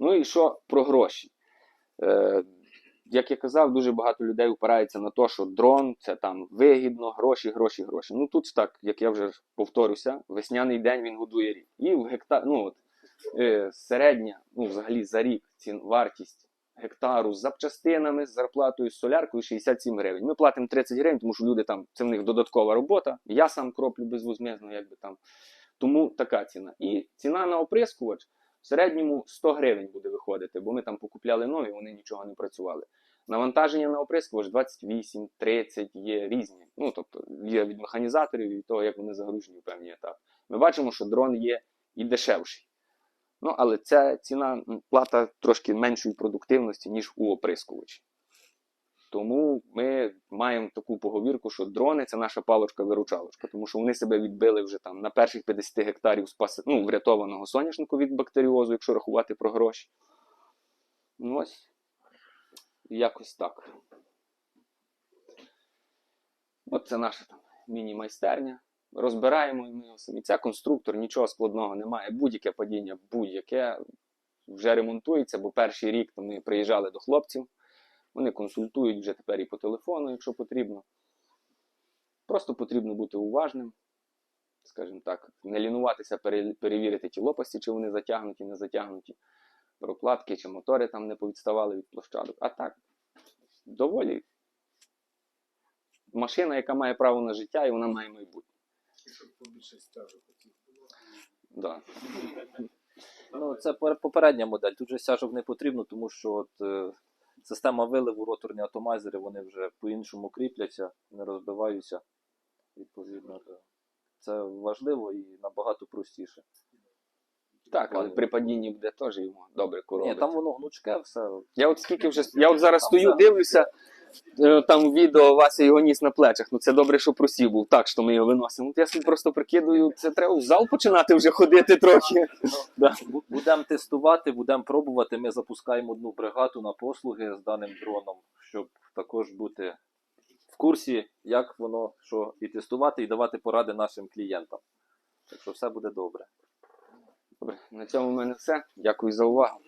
Ну і що про гроші? Е, як я казав, дуже багато людей опирається на те, що дрон це там вигідно, гроші, гроші, гроші. Ну тут так, як я вже повторюся, весняний день він годує рік. І в гектар, ну от е, середня, ну взагалі за рік цін, вартість гектару з запчастинами, з зарплатою, з соляркою 67 гривень. Ми платимо 30 гривень, тому що люди там, це в них додаткова робота. Я сам кроплю безвозмезно, якби там. Тому така ціна. І ціна на оприскувач в середньому 100 гривень буде виходити, бо ми там покупляли нові, вони нічого не працювали. Навантаження на оприскувач 28, 30 є різні. Ну, тобто є від механізаторів і від того, як вони загружені в певні етапи. Ми бачимо, що дрон є і дешевший. Ну, але ця ціна плата трошки меншої продуктивності, ніж у оприскувачі. Тому ми маємо таку поговірку, що дрони це наша палочка-виручалочка, тому що вони себе відбили вже там на перших 50 гектарів спаси, ну, врятованого соняшнику від бактеріозу, якщо рахувати про гроші. Ну ось, якось так. От це наша там міні-майстерня. Розбираємо і ми його самі. Це конструктор, нічого складного немає. Будь-яке падіння, будь-яке вже ремонтується, бо перший рік ми приїжджали до хлопців. Вони консультують вже тепер і по телефону, якщо потрібно. Просто потрібно бути уважним, скажімо так, не лінуватися, перевірити ті лопасті, чи вони затягнуті, не затягнуті, проплатки, чи мотори там не повідставали від площадок. А так, доволі машина, яка має право на життя, і вона має майбутнє. Щоб побільше стажу хотів. Да. Ну, це попередня модель. Тут же стяжок не потрібно, тому що от, е, система виливу, роторні атомайзери, вони вже по-іншому кріпляться, не розбиваються. Відповідно, це важливо і набагато простіше. Так, але при падінні буде теж йому добре Ні, там воно гнучке, все. Я от скільки вже. Я от зараз Там стою, все. дивлюся. Е, Там відео Вася його ніс на плечах. Ну це добре, що просів був. Так, що ми його виносимо. От я собі просто прикидую, це треба в зал починати вже ходити трохи. Да. Будемо тестувати, будемо пробувати. Ми запускаємо одну бригаду на послуги з даним дроном, щоб також бути в курсі, як воно що і тестувати, і давати поради нашим клієнтам. Так що все буде добре. Добре, на цьому в мене все. Дякую за увагу.